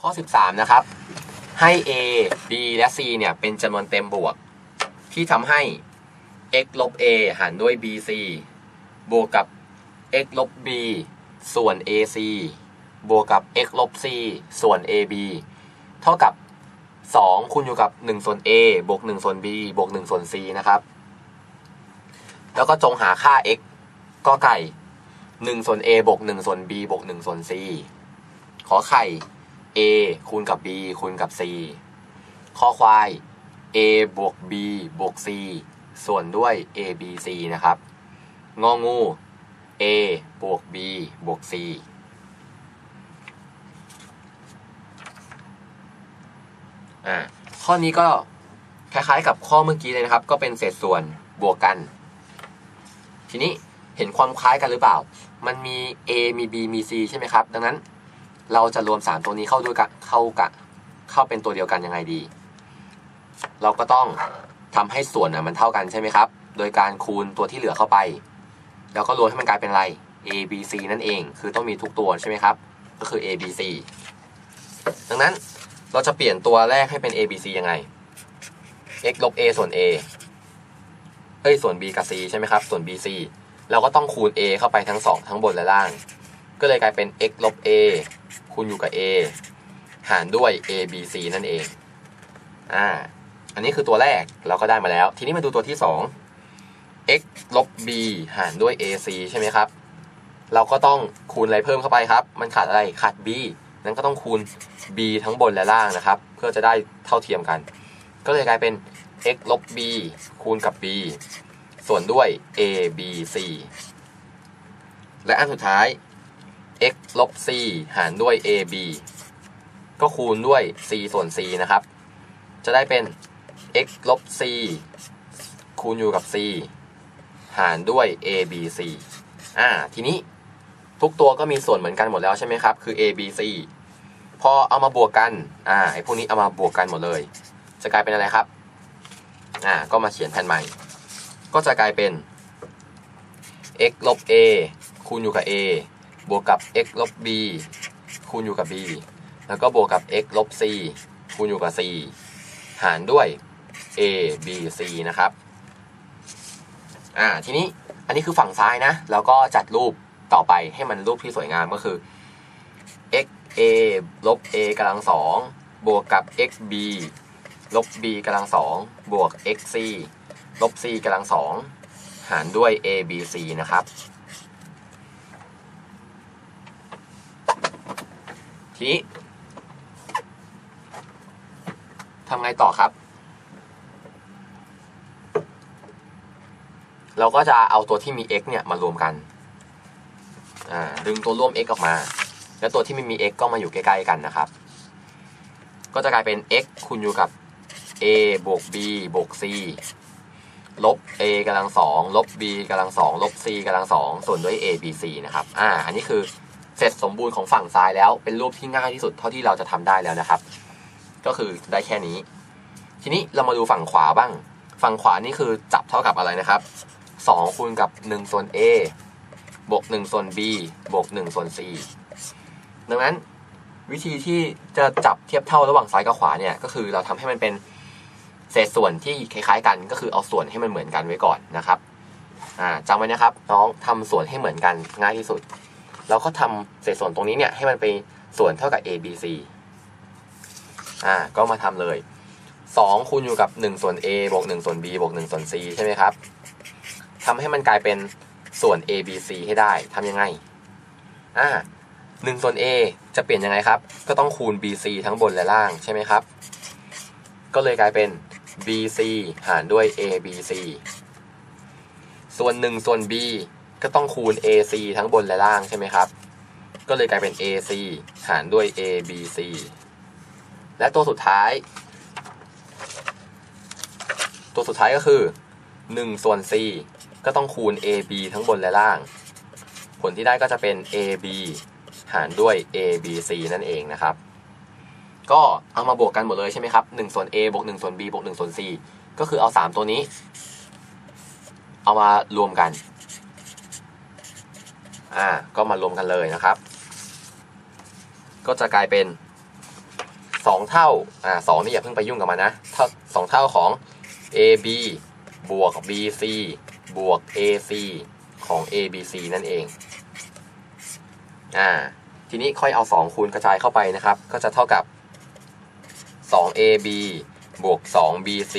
ข้อ 13 นะครับ ให้ a b และ c เนี่ย เป็นจำนวนเต็มบวก ที่ทำให้ x ลบ a หารด้วย bc บวกกับ x ลบ b ส่วน ac บวกกับ x ลบ c ส่วน ab เท่ากับ 2คูณอยู่กับ 1 ส่วน a บวก 1 ส่วน b บวก 1 ส่วน c นะครับ แล้วก็จงหาค่า x ก็ไก่ 1 ส่วน a บวก 1 ส่วน b บวก 1 ส่วน c ขอไข่ a คูณกับ b คูณกับ c ข้อควาย a บวก b บวก c ส่วนด้วย a b c นะครับ งองู a บวก b บวก c อ่าข้อนี้ก็คล้ายๆกับข้อเมื่อกี้เลยนะครับ ก็เป็นเศษส่วนบวกกัน ทีนี้เห็นความคล้ายกันหรือเปล่า มันมี a มี b มี c ใช่ไหมครับ ดังนั้น เราจะรวม 3 ตัวนี้เข้าด้วยกันเข้ากับเข้าเป็นตัวเดียวกันยังไงดี เราก็ต้องทำให้ส่วนน่ะมันเท่ากันใช่ไหมครับ โดยการคูณตัวที่เหลือเข้าไป แล้วก็รวมให้มันกลายเป็นอะไร a b c นั่นเอง คือต้องมีทุกตัวใช่ไหมครับ ก็คือ a b c ดังนั้นเราจะเปลี่ยนตัวแรกให้เป็น a b c ยังไง x ลบ a ส่วน a เอ้ยส่วน b กับ c ใช่ไหมครับ ส่วน b c เราก็ต้องคูณ a เข้าไปทั้งสองทั้งบนและล่าง ก็เลยกลายเป็น x ลบ a คูณอยู่กับ a หารด้วย a b c นั่นเอง อ่า อันนี้คือตัวแรกเราก็ได้มาแล้ว ทีนี้มาดูตัวที่ 2 x ลบ b หารด้วย ac ใช่ไหมครับ เราก็ต้องคูณอะไรเพิ่มเข้าไปครับ มันขาดอะไร ขาด b นั้นก็ต้องคูณ b ทั้งบนและล่างนะครับ เพื่อจะได้เท่าเทียมกัน ก็เลยกลายเป็น x ลบ b คูณกับ b ส่วนด้วย a b c และอันสุดท้าย x ลบ c หารด้วย ab ก็คูณด้วย c ส่วน c นะครับ จะได้เป็น x ลบ c คูณอยู่กับ c หารด้วย abc อ่า ทีนี้ทุกตัวก็มีส่วนเหมือนกันหมดแล้วใช่ไหมครับ คือ abc พอเอามาบวกกัน อ่า ไอพวกนี้เอามาบวกกันหมดเลย จะกลายเป็นอะไรครับ อ่า ก็มาเขียนแผ่นใหม่ ก็จะกลายเป็น x ลบ a คูณอยู่กับ a บวกกับ x ลบ b คูณอยู่กับ b แล้วก็บวกกับ x ลบ c คูณอยู่กับ c หารด้วย a b c นะครับ อ่า ทีนี้อันนี้คือฝั่งซ้ายนะ แล้วก็จัดรูปต่อไปให้มันรูปที่สวยงามก็คือ x a ลบ a กำลังสองบวกกับ x b ลบ b กำลังสองบวก x c ลบ c กำลังสองหารด้วย a b c นะครับ ทีนี้ทำไงต่อครับ เราก็จะเอาตัวที่มี x เนี่ยมารวมกัน ดึงตัวร่วม x ออกมา แล้วตัวที่ไม่มี x ก็มาอยู่ใกล้ๆกันนะครับ ก็จะกลายเป็น x คูณอยู่กับ a บวก b บวก c ลบ a กำลังสองลบ b กำลังสองลบ c กำลังสองส่วนด้วย a b c นะครับ อ่า อันนี้คือ เสร็จสมบูรณ์ของฝั่งซ้ายแล้วเป็นรูปที่ง่ายที่สุดเท่าที่เราจะทำได้แล้วนะครับ ก็คือได้แค่นี้ ทีนี้เรามาดูฝั่งขวาบ้าง ฝั่งขวานี่คือจับเท่ากับอะไรนะครับ2คูณกับ1ส่วน a บวก1ส่วน b บวก1ส่วน c ดังนั้นวิธีที่จะจับเทียบเท่าระหว่างซ้ายกับขวาเนี่ยก็คือเราทำให้มันเป็นเศษส่วนที่คล้ายๆกัน ก็คือเอาส่วนให้มันเหมือนกันไว้ก่อนนะครับอ่าจำไว้นะครับ น้องทำส่วนให้เหมือนกันง่ายที่สุด เราก็ทำเศษส่วนตรงนี้เนี่ยให้มันไปส่วนเท่ากับ a b c อ่าก็มาทำเลย 2 คูณอยู่กับ 1 ส่วน a บวก1ส่วน b บวก1ส่วน c ใช่ไหมครับทำให้มันกลายเป็นส่วน a b c ให้ได้ทำยังไง อ่า1ส่วน a จะเปลี่ยนยังไงครับ ก็ต้องคูณ b c ทั้งบนและล่างใช่ไหมครับ ก็เลยกลายเป็น b c หารด้วย a b c ส่วน 1 ส่วน b ก็ต้องคูณ a c ทั้งบนและล่างใช่ไหมครับ ก็เลยกลายเป็น a c หารด้วย a b c และตัวสุดท้าย ตัวสุดท้ายก็คือ1ส่วน c ก็ต้องคูณ ab ทั้งบนและล่าง ผลที่ได้ก็จะเป็น ab หารด้วย abc นั่นเองนะครับ ก็เอามาบวกกันหมดเลยใช่ไหมครับ1ส่วน a บวก1ส่วน b บวก1ส่วน c ก็คือเอา 3 ตัวนี้ เอามารวมกัน อ่าก็มารวมกันเลยนะครับ ก็จะกลายเป็นสองเท่าอ่าสองนี่อย่าเพิ่งไปยุ่งกับมันนะเท่าสองเท่าของ AB บวก BC บวก AC ของ ABC นั่นเองอ่าทีนี้ค่อยเอา 2 คูณกระจายเข้าไปนะครับ ก็จะเท่ากับ 2AB บวก 2BC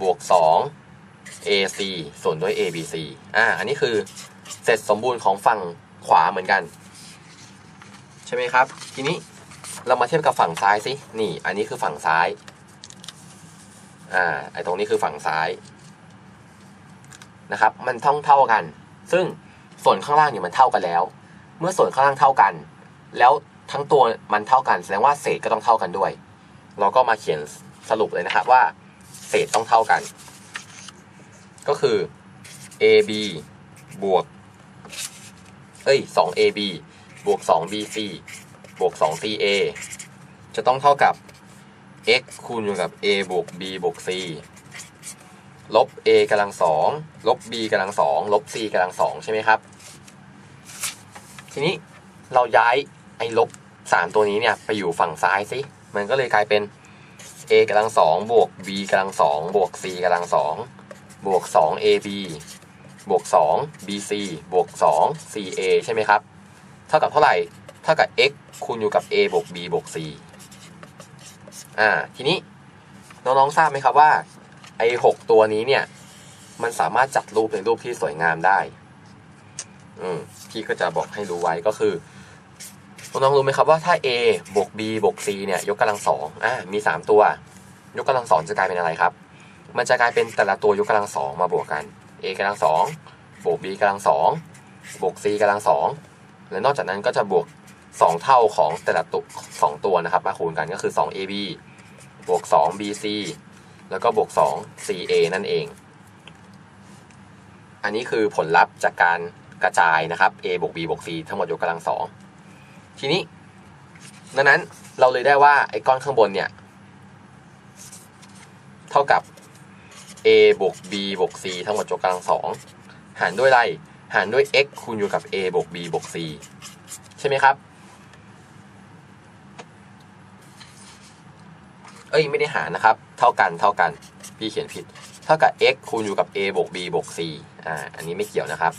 บวก 2AC ส่วนด้วย ABC อ่าอันนี้คือ เสร็จสมบูรณ์ของฝั่งขวาเหมือนกัน ใช่ไหมครับ ทีนี้เรามาเทียบกับฝั่งซ้ายสินี่ อันนี้คือฝั่งซ้าย อ่า ไอตรงนี้คือฝั่งซ้าย นะครับ มันท่องเท่ากัน ซึ่งส่วนข้างล่างเนี่ยมันเท่ากันแล้ว เมื่อส่วนข้างล่างเท่ากัน แล้วทั้งตัวมันเท่ากัน แสดงว่าเศษก็ต้องเท่ากันด้วย เราก็มาเขียนสรุปเลยนะครับว่า เศษต้องเท่ากัน ก็คือ AB บวก เอ้ย 2AB บวก 2BC บวก 2CA จะต้องเท่ากับ x คูณอยู่กับ a บวก b บวก c ลบ a กำลังสองลบ b กำลังสองลบ c กำลังสองใช่ไหมครับ ทีนี้เราย้ายไอ้ลบสามตัวนี้เนี่ยไปอยู่ฝั่งซ้ายสิมันก็เลยกลายเป็น a กำลังสองบวก b กำลังสองบวก c กำลังสองบวก 2 ab บวก 2 bc บวก 2 ca ใช่ไหมครับ เท่ากับเท่าไหร่ เท่ากับ x คูณอยู่กับ a บวก b บวก c อ่า ทีนี้น้องๆทราบไหมครับว่าไอ้หกตัวนี้เนี่ย มันสามารถจัดรูปในรูปที่สวยงามได้ อืมพี่ก็จะบอกให้รู้ไว้ก็คือน้องๆรู้ไหมครับว่าถ้า a บวก b บวก c เนี่ย ยกกำลังสองอ่ามีสามตัว ยกกำลังสองจะกลายเป็นอะไรครับ มันจะกลายเป็นแต่ละตัวยกกำลังสองมาบวกกัน a กำลังสองบวก b กำลังสองบวก c กำลังสองและนอกจากนั้นก็จะบวกสองเท่าของแต่ละตัวสองตัวนะครับ มาคูณกันก็คือ 2ab บวก 2bc แล้วก็บวก 2ca นั่นเอง อันนี้คือผลลัพธ์จากการกระจายนะครับ a บวก b บวก c ทั้งหมดยกกำลังสองทีนี้ดังนั้นเราเลยได้ว่าไอ้ก้อนข้างบนเนี่ย เท่ากับ a บวก b บวก c ทั้งหมดยกกำลังสองหารด้วยอะไร หารด้วย x คูณอยู่กับ a บวก b บวก c ใช่ไหมครับ เอ้ยไม่ได้หารนะครับ เท่ากันเท่ากัน พี่เขียนผิด เท่ากับ x คูณอยู่กับ a บวก b บวก c อ่า อันนี้ไม่เกี่ยวนะครับ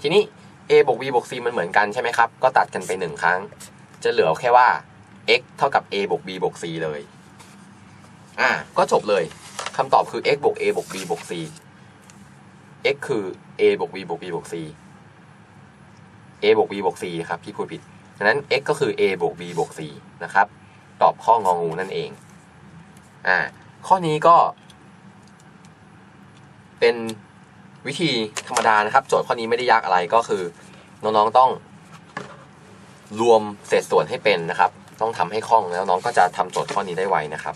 ทีนี้ a บวก b บวก c มันเหมือนกันใช่ไหมครับ ก็ตัดกันไปหนึ่งครั้ง จะเหลือแค่ว่า x เท่ากับ a บวก b บวก c เลย อ่า ก็จบเลย คำตอบคือ x บวก a บวก b บวก c x คือ a บวก b บวก b บวก c a บวก b บวก c ครับพี่พูดผิดดังนั้น x ก็คือ a บวก b บวก c นะครับ ตอบข้ององูนั่นเอง อ่า ข้อนี้ก็ เป็นวิธีธรรมดานะครับ โจทย์ข้อนี้ไม่ได้ยากอะไรก็คือ น้องๆต้อง รวมเศษส่วนให้เป็นนะครับ ต้องทำให้คล่องแล้วน้องก็จะทำโจทย์ข้อนี้ได้ไวนะครับ